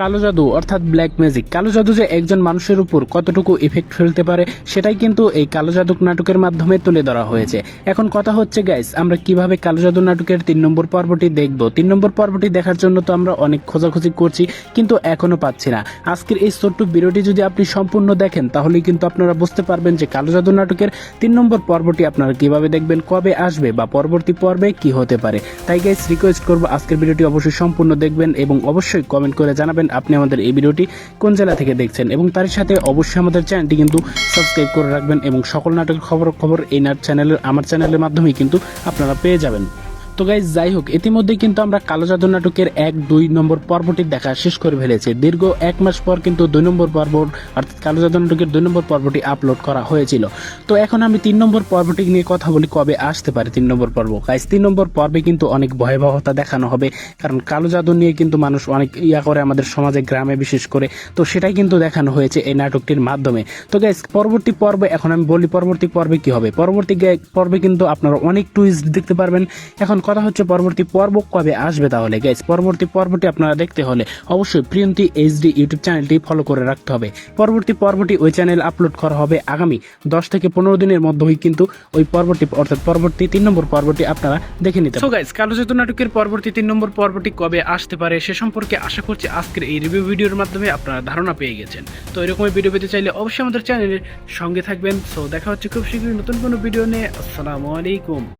কালো জাদু, অর্থাৎ ব্ল্যাক ম্যাজিক কালো জাদু যে একজন মানুষের উপর কতটুকু ইফেক্ট ফেলতে পারে, সেটাই কিন্তু এই কালো জাদু নাটকের মাধ্যমে তুলে ধরা হয়েছে। এখন কথা হচ্ছে গাইস আমরা কীভাবে কালো জাদু নাটকের তিন নম্বর পর্বটি দেখব? তিন নম্বর পর্বটি দেখার জন্য তো আমরা অনেক খোঁজাখুঁজি করছি, কিন্তু এখনও পাচ্ছি না। আজকের এই ছোট্ট ভিডিওটি যদি আপনি সম্পূর্ণ দেখেন, তাহলে কিন্তু আপনারা বুঝতে পারবেন যে কালো জাদু নাটকের তিন নম্বর পর্বটি আপনারা কীভাবে দেখবেন, কবে আসবে বা পরবর্তী পর্বে কি হতে পারে। তাই গাইস রিকোয়েস্ট করব, আজকের ভিডিওটি অবশ্যই সম্পূর্ণ দেখবেন এবং অবশ্যই কমেন্ট করে জানাবেন আপনি আমাদের এই ভিডিওটি কোন জেলা থেকে দেখছেন। এবং তার সাথে অবশ্যই আমাদের চ্যানেলটি কিন্তু সাবস্ক্রাইব করে রাখবেন এবং সকল নাটকের খবর খবর এই নাট চ্যানেলের, আমার চ্যানেলের মাধ্যমেই কিন্তু আপনারা পেয়ে যাবেন। তো গাইজ যাই হোক ইতিমধ্যে কিন্তু আমরা কালো জাদু নাটকের এক, দুই নম্বর পর্বটি দেখা শেষ করে ফেলেছি। দীর্ঘ এক মাস পর কিন্তু দুই নম্বর পর্ব, অর্থাৎ কালো জাদু নাটকের দুই নম্বর পর্বটি আপলোড করা হয়েছিল। তো এখন আমি তিন নম্বর পর্বটি নিয়ে কথা বলি, কবে আসতে পারে তিন নম্বর পর্ব? গাইজ তিন নম্বর পর্বে কিন্তু অনেক ভয়াবহতা দেখানো হবে, কারণ কালো জাদু নিয়ে কিন্তু মানুষ অনেক ইয়া করে আমাদের সমাজে, গ্রামে বিশেষ করে, তো সেটাই কিন্তু দেখানো হয়েছে এই নাটকটির মাধ্যমে। তো গাইজ পরবর্তী পর্বে, এখন আমি বলি পরবর্তী পর্বে কি হবে? পরবর্তী পর্বে কিন্তু আপনারা অনেক টুইস্ট দেখতে পারবেন। এখন কথা হচ্ছে পরবর্তী পর্ব। কবে আসবে তাহলে গাইজ পরবর্তী পর্বটি আপনারা দেখতে হলে অবশ্যই প্রিয়ন্তি এইচডি ইউটিউব চ্যানেলটি ফলো করে রাখতে হবে। পরবর্তী পর্বটি ওই চ্যানেল আপলোড করা হবে আগামী দশ থেকে পনেরো দিনের মধ্যেই কিন্তু ওই পর্বটি, অর্থাৎ পরবর্তী তিন নম্বর পর্বটি আপনারা দেখে নিতে সো গাইজ কালো জাদু নাটকের পরবর্তী তিন নম্বর পর্বটি কবে আসতে পারে সে সম্পর্কে আশা করছি আজকের এই রিভিউ ভিডিওর মাধ্যমে আপনারা ধারণা পেয়ে গেছেন। তো এরকমই ভিডিও পেতে চাইলে অবশ্যই আমাদের চ্যানেলের সঙ্গে থাকবেন। সো দেখা হচ্ছে খুব শীঘ্রই নতুন কোনো ভিডিও নিয়ে। আসসালামু আলাইকুম।